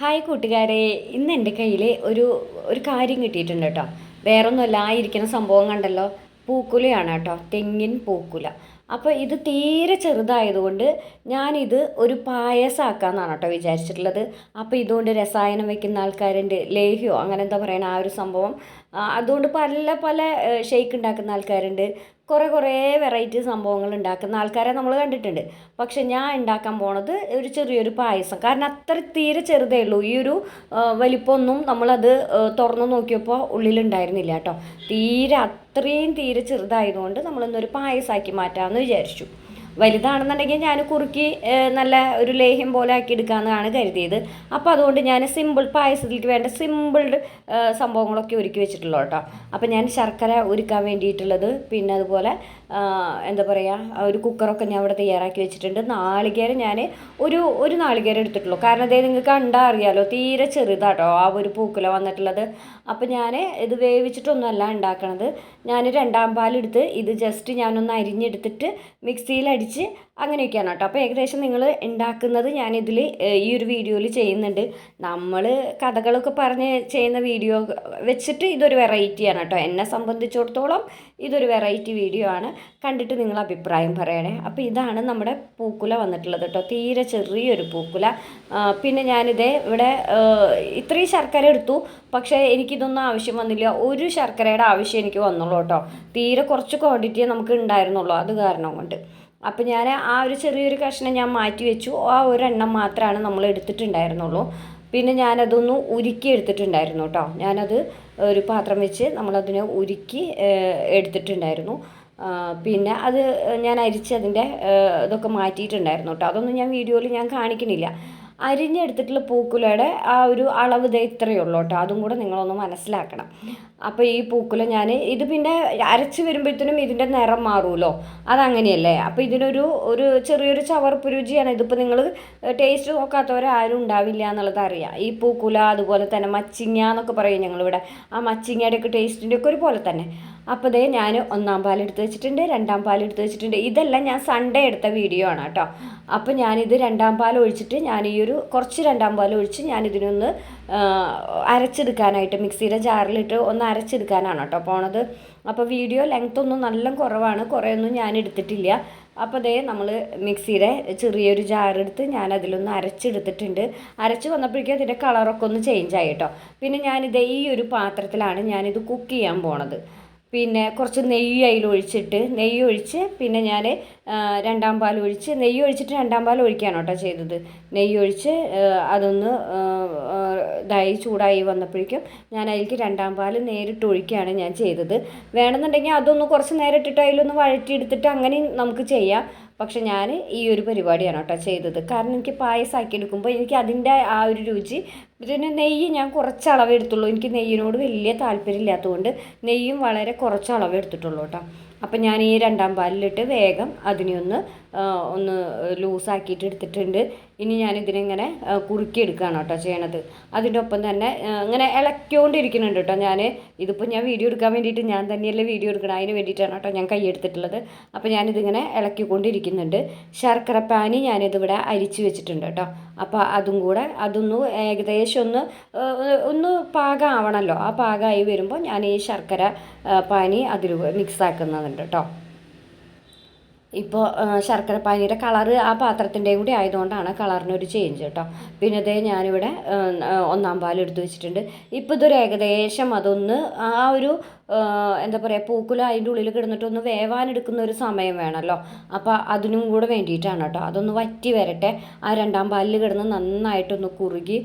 Hi കൂട്ടുകാരെ ഇന്ന് എന്റെ കയ്യിൽ ഒരു ഒരു കാര്യം കിട്ടിയിട്ടുണ്ട് കേട്ടോ. വേറൊന്നുമല്ല ആ ഇരിക്കുന്ന സംഭവം കണ്ടല്ലോ. പൂക്കുലയാണ് കേട്ടോ തെങ്ങിൻ പൂക്കുല. അപ്പോൾ ഇത് തീരെ ചെറുതായതുകൊണ്ട് ഞാനിത് ഒരു പായസമാക്കാമെന്നാണ് കേട്ടോ വിചാരിച്ചിട്ടുള്ളത്. അപ്പോൾ ഇതുകൊണ്ട് രസായനം വെക്കുന്ന ആൾക്കാരുണ്ട് ലേഹ്യോ അങ്ങനെ എന്താ പറയണ ആ ഒരു സംഭവം. അതുകൊണ്ട് പല പല ഷേക്ക് ഉണ്ടാക്കുന്ന ആൾക്കാരുണ്ട്. കുറേ കുറേ വെറൈറ്റി സംഭവങ്ങൾ ഉണ്ടാക്കുന്ന ആൾക്കാരെ നമ്മൾ കണ്ടിട്ടുണ്ട്. പക്ഷെ ഞാൻ ഉണ്ടാക്കാൻ പോണത് ഒരു ചെറിയൊരു പായസം. കാരണം അത്ര തീരെ ചെറുതേ ഉള്ളൂ. ഈ ഒരു വലിപ്പമൊന്നും നമ്മളത് തുറന്ന് നോക്കിയപ്പോൾ ഉള്ളിലുണ്ടായിരുന്നില്ല കേട്ടോ. തീരെ അത്രയും തീരെ ചെറുതായതുകൊണ്ട് നമ്മളിന്നൊരു പായസമാക്കി മാറ്റാമെന്ന് വിചാരിച്ചു. വലുതാണെന്നുണ്ടെങ്കിൽ ഞാൻ കുറുക്കി നല്ല ഒരു ലേഹ്യം പോലെ ആക്കി എടുക്കാമെന്നാണ് കരുതിയത്. അപ്പോൾ അതുകൊണ്ട് ഞാൻ സിമ്പിൾ പായസത്തിലേക്ക് വേണ്ട സിമ്പിൾ സംഭവങ്ങളൊക്കെ ഒരുക്കി വെച്ചിട്ടുള്ളൂ കേട്ടോ. അപ്പോൾ ഞാൻ ശർക്കര ഒരുക്കാൻ വേണ്ടിയിട്ടുള്ളത് പിന്നെ അതുപോലെ എന്താ പറയുക ഒരു കുക്കറൊക്കെ ഞാൻ ഇവിടെ തയ്യാറാക്കി വെച്ചിട്ടുണ്ട്. നാളികേരം ഞാൻ ഒരു ഒരു നാളികേരം എടുത്തിട്ടുള്ളൂ. കാരണം അതേ നിങ്ങൾക്ക് കണ്ടാൽ അറിയാലോ തീരെ ചെറുതാട്ടോ ആ ഒരു പൂക്കുല വന്നിട്ടുള്ളത്. അപ്പോൾ ഞാൻ ഇത് വേവിച്ചിട്ടൊന്നുമല്ല ഉണ്ടാക്കണത്. ഞാൻ രണ്ടാം പാലെടുത്ത് ഇത് ജസ്റ്റ് ഞാനൊന്ന് അരിഞ്ഞെടുത്തിട്ട് മിക്സിയിൽ അടിച്ച് അങ്ങനെയൊക്കെയാണ് കേട്ടോ. അപ്പോൾ ഏകദേശം നിങ്ങൾ ഉണ്ടാക്കുന്നത് ഞാനിതിൽ ഈ ഒരു വീഡിയോയിൽ ചെയ്യുന്നുണ്ട്. നമ്മൾ കഥകളൊക്കെ പറഞ്ഞ് ചെയ്യുന്ന വീഡിയോ വെച്ചിട്ട് ഇതൊരു വെറൈറ്റിയാണ് കേട്ടോ. എന്നെ സംബന്ധിച്ചിടത്തോളം ഇതൊരു വെറൈറ്റി വീഡിയോ ആണ്. കണ്ടിട്ട് നിങ്ങൾ അഭിപ്രായം പറയണേ. അപ്പോൾ ഇതാണ് നമ്മുടെ പൂക്കുല വന്നിട്ടുള്ളത് കേട്ടോ. തീരെ ചെറിയൊരു പൂക്കുല. പിന്നെ ഞാനിതേ ഇവിടെ ഇത്രയും ശർക്കര എടുത്തു. പക്ഷേ എനിക്കിതൊന്നും ആവശ്യം വന്നില്ല. ഒരു ശർക്കരയുടെ ആവശ്യം എനിക്ക് വന്നുള്ളൂ കേട്ടോ. തീരെ കുറച്ച് ക്വാണ്ടിറ്റിയേ നമുക്ക് ഉണ്ടായിരുന്നുള്ളൂ. അത് കാരണം കൊണ്ട്. അപ്പം ഞാൻ ആ ഒരു ചെറിയൊരു കഷ്ണം ഞാൻ മാറ്റി വെച്ചു. ആ ഒരെണ്ണം മാത്രമാണ് നമ്മൾ എടുത്തിട്ടുണ്ടായിരുന്നുള്ളൂ. പിന്നെ ഞാനതൊന്ന് ഉരുക്കി എടുത്തിട്ടുണ്ടായിരുന്നു കേട്ടോ ഞാനത് ഒരു പാത്രം വെച്ച് നമ്മളതിനെ ഉരുക്കി എടുത്തിട്ടുണ്ടായിരുന്നു. പിന്നെ അത് ഞാൻ അരിച്ച് അതിന്റെ ഇതൊക്കെ മാറ്റിയിട്ടുണ്ടായിരുന്നു കേട്ടോ അതൊന്നും ഞാൻ വീഡിയോയിൽ ഞാൻ കാണിക്കണില്ല. അരിഞ്ഞെടുത്തിട്ടുള്ള പൂക്കുലയുടെ ആ ഒരു അളവ് ദേ ഇത്രയേ ഉള്ളൂ കേട്ടോ. അതും കൂടെ നിങ്ങളൊന്ന് മനസ്സിലാക്കണം. അപ്പോൾ ഈ പൂക്കുല ഞാൻ ഇത് പിന്നെ അരച്ച് വരുമ്പോഴത്തേനും ഇതിന്റെ നിറം മാറുമല്ലോ അതങ്ങനെയല്ലേ? അപ്പോൾ ഇതിനൊരു ഒരു ചെറിയൊരു ചവർപ്പ് രുചിയാണ്. ഇതിപ്പോൾ നിങ്ങൾ ടേസ്റ്റ് നോക്കാത്തവരാരും ഉണ്ടാവില്ല എന്നുള്ളത് അറിയാം. ഈ പൂക്കുല അതുപോലെ തന്നെ മച്ചിങ്ങ എന്നൊക്കെ പറയും ഞങ്ങളിവിടെ. ആ മച്ചിങ്ങയുടെയൊക്കെ ടേസ്റ്റിന്റെയൊക്കെ ഒരുപോലെ ഒരു പോലെ തന്നെ. അപ്പോൾ ദേ ഞാൻ ഒന്നാം പാൽ എടുത്ത് വെച്ചിട്ടുണ്ട് രണ്ടാം പാൽ എടുത്ത് വെച്ചിട്ടുണ്ട്. ഇതെല്ലാം ഞാൻ സൺഡേ എടുത്ത വീഡിയോ ആണ് കേട്ടോ. അപ്പോൾ ഞാനിത് രണ്ടാം പാൽ ഒഴിച്ചിട്ട് ഞാൻ ഈ ഒരു കുറച്ച് രണ്ടാം പാൽ ഒഴിച്ച് ഞാൻ ഇതിനൊന്ന് അരച്ചെടുക്കാനായിട്ട് മിക്സിയുടെ ജാറിലിട്ട് ഒന്ന് അരച്ചെടുക്കാനാണ് കേട്ടോ പോണത്. അപ്പോൾ വീഡിയോ ലെങ്ത് ഒന്നും നല്ല കുറവാണ് കുറേയൊന്നും ഞാൻ എടുത്തിട്ടില്ല. അപ്പോൾ അതേ നമ്മൾ മിക്സിയുടെ ചെറിയൊരു ജാറെടുത്ത് ഞാൻ അതിലൊന്ന് അരച്ചെടുത്തിട്ടുണ്ട്. അരച്ച് വന്നപ്പോഴേക്കും അതിന്റെ കളറൊക്കെ ഒന്ന് ചേഞ്ച് ആയിട്ടോ പിന്നെ ഞാനിത് ഈ ഒരു പാത്രത്തിലാണ് ഞാനിത് കുക്ക് ചെയ്യാൻ പോണത്. പിന്നെ കുറച്ച് നെയ്യ് അതിൽ ഒഴിച്ചിട്ട് നെയ്യ് ഒഴിച്ച് പിന്നെ ഞാൻ രണ്ടാം പാൽ ഒഴിച്ച് നെയ്യ് ഒഴിച്ചിട്ട് രണ്ടാം പാൽ ഒഴിക്കുകയാണ് കേട്ടോ ചെയ്തത്. നെയ്യ് ഒഴിച്ച് അതൊന്ന് ഇതായി ചൂടായി വന്നപ്പോഴേക്കും ഞാൻ അതിലേക്ക് രണ്ടാം പാൽ നേരിട്ട് ഒഴിക്കുകയാണ് ഞാൻ ചെയ്തത്. വേണമെന്നുണ്ടെങ്കിൽ അതൊന്ന് കുറച്ച് നേരം ഇട്ടിട്ട് അതിലൊന്ന് വഴറ്റിയെടുത്തിട്ട് അങ്ങനെയും നമുക്ക് ചെയ്യാം. പക്ഷെ ഞാൻ ഈ ഒരു പരിപാടിയാണ് കേട്ടോ ചെയ്തത്. കാരണം എനിക്ക് പായസമാക്കി എടുക്കുമ്പോൾ എനിക്ക് അതിന്റെ ആ ഒരു രുചി പിന്നെ നെയ്യ് ഞാൻ കുറച്ച് അളവ് എടുത്തുള്ളൂ. എനിക്ക് നെയ്യിനോട് വലിയ താല്പര്യമില്ലാത്തതുകൊണ്ട് നെയ്യും വളരെ കുറച്ച് അളവ് എടുത്തിട്ടുള്ളൂ കേട്ടോ. അപ്പം ഞാൻ ഈ രണ്ടാം പാലിലിട്ട് വേഗം അതിനെ ഒന്ന് ലൂസാക്കിയിട്ട് എടുത്തിട്ടുണ്ട്. ഇനി ഞാൻ ഇതിനിങ്ങനെ ആ, കുറുക്കി എടുക്കുകയാണ് കേട്ടോ ചെയ്യണത്. അതിന്റെ ഒപ്പം തന്നെ ഇങ്ങനെ ഇളക്കിക്കൊണ്ടിരിക്കുന്നുണ്ട് കേട്ടോ ഞാൻ ഇതിപ്പോൾ ഞാൻ വീഡിയോ എടുക്കാൻ വേണ്ടിയിട്ട് ഞാൻ തന്നെയല്ലേ വീഡിയോ എടുക്കണം. അതിന് വേണ്ടിയിട്ടാണ് കേട്ടോ ഞാൻ കൈയെടുത്തിട്ടുള്ളത് അപ്പോൾ ഞാനിതിങ്ങനെ ഇളക്കിക്കൊണ്ടിരിക്കുന്നുണ്ട്. ശർക്കര പാനി ഞാനിതിവിടെ അരിച്ചു വെച്ചിട്ടുണ്ട് കേട്ടോ. അപ്പോൾ അതും കൂടെ അതൊന്ന് ഏകദേശം ഒന്ന് ഒന്ന് പാകമാവണമല്ലോ ആ പാകമായി വരുമ്പോൾ ഞാൻ ഈ ശർക്കര പാനി അതിൽ മിക്സ് ആക്കുന്നുണ്ട് കേട്ടോ. ഇപ്പോൾ ശർക്കര പാനീയുടെ കളറ് ആ പാത്രത്തിന്റെയും കൂടി ആയതുകൊണ്ടാണ് കളറിനൊരു ചേഞ്ച് കേട്ടോ. പിന്നെ ഇതേ ഞാനിവിടെ ഒന്നാം പാലെടുത്ത് വെച്ചിട്ടുണ്ട്. ഇപ്പോൾ ഇതൊരു ഏകദേശം അതൊന്ന് ആ ഒരു എന്താ പറയുക പൂക്കുല അതിന്റെ ഉള്ളിൽ കിടന്നിട്ട് ഒന്ന് വേവാനെടുക്കുന്ന ഒരു സമയം വേണമല്ലോ. അപ്പോൾ അതിനും കൂടെ വേണ്ടിയിട്ടാണ് കേട്ടോ. അതൊന്ന് വറ്റി വരട്ടെ. ആ രണ്ടാം പാലിൽ കിടന്ന് നന്നായിട്ടൊന്ന് കുറുകി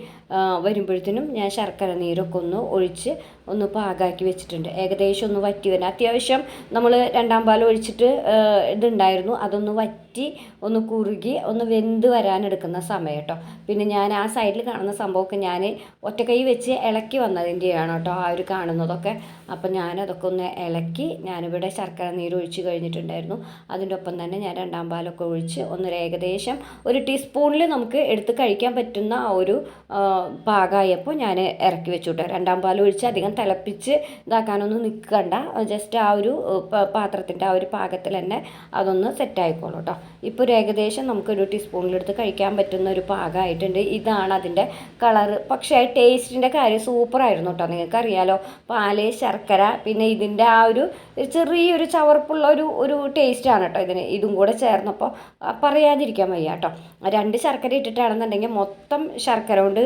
വരുമ്പോഴത്തേനും ഞാൻ ശർക്കര നീരൊക്കെ ഒന്ന് ഒഴിച്ച് ഒന്ന് പാകാക്കി വെച്ചിട്ടുണ്ട്. ഏകദേശം ഒന്ന് വറ്റി വരാൻ അത്യാവശ്യം നമ്മൾ രണ്ടാം പാൽ ഒഴിച്ചിട്ട് ഇതുണ്ടായിരുന്നു. അതൊന്ന് വറ്റി ഒന്ന് കുറുകി ഒന്ന് വെന്ത് വരാനെടുക്കുന്ന സമയം കേട്ടോ. പിന്നെ ഞാൻ ആ സൈഡിൽ കാണുന്ന സംഭവമൊക്കെ ഞാൻ ഒറ്റക്കൈ വെച്ച് ഇളക്കി വന്നതിന്റെയാണ് കേട്ടോ ആ ഒരു കാണുന്നതൊക്കെ. അപ്പം ഞാനതൊക്കെ ഒന്ന് ഇളക്കി ഞാനിവിടെ ശർക്കര നീര് ഒഴിച്ച് കഴിഞ്ഞിട്ടുണ്ടായിരുന്നു. അതിന്റെ ഒപ്പം തന്നെ ഞാൻ രണ്ടാം പാലൊക്കെ ഒഴിച്ച് ഒന്നൊരു ഏകദേശം ഒരു ടീസ്പൂണിൽ നമുക്ക് എടുത്ത് കഴിക്കാൻ പറ്റുന്ന ആ ഒരു പാകമായപ്പോൾ ഞാൻ ഇറക്കി വെച്ചു കേട്ടോ രണ്ടാം പാൽ ഒഴിച്ച് അധികം തിളപ്പിച്ച് ഇതാക്കാനൊന്നും നിൽക്കണ്ട ജസ്റ്റ് ആ ഒരു പാത്രത്തിന്റെ ആ ഒരു പാകത്തിൽ തന്നെ അതൊന്ന് സെറ്റായിക്കോളൂ കേട്ടോ. ഇപ്പോൾ ഒരു ഏകദേശം നമുക്കൊരു ടീസ്പൂണിലെടുത്ത് കഴിക്കാൻ പറ്റുന്ന ഒരു പാകമായിട്ടുണ്ട്. ഇതാണ് അതിന്റെ കളറ്. പക്ഷേ ടേസ്റ്റിന്റെ കാര്യം സൂപ്പറായിരുന്നു കേട്ടോ. നിങ്ങൾക്കറിയാലോ പാൽ ശർക്കര പിന്നെ ഇതിന്റെ ആ ഒരു ചെറിയൊരു ചവർപ്പുള്ള ഒരു ഒരു ടേസ്റ്റാണ് കേട്ടോ ഇതിന്. ഇതും കൂടെ ചേർന്നപ്പോൾ പറയാതിരിക്കാൻ വയ്യ കേട്ടോ. രണ്ട് ശർക്കര ഇട്ടിട്ടാണെന്നുണ്ടെങ്കിൽ മൊത്തം ശർക്കര കൊണ്ട്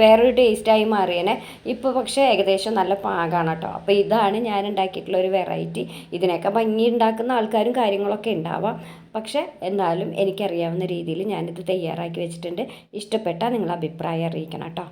വേറൊരു ടേസ്റ്റായി മാറിയേനെ. ഇപ്പോൾ പക്ഷേ ഏകദേശം നല്ല പാകമാണ് കേട്ടോ. അപ്പോൾ ഇതാണ് ഞാൻ ഉണ്ടാക്കിയിട്ടുള്ള ഒരു വെറൈറ്റി. ഇതിനൊക്കെ ഭംഗി ഉണ്ടാക്കുന്ന ആൾക്കാരും കാര്യങ്ങളൊക്കെ ഉണ്ടാവാം. പക്ഷേ എന്നാലും എനിക്കറിയാവുന്ന രീതിയിൽ ഞാനിത് തയ്യാറാക്കി വെച്ചിട്ടുണ്ട്. ഇഷ്ടപ്പെട്ടാൽ നിങ്ങൾ അഭിപ്രായം അറിയിക്കണം കേട്ടോ.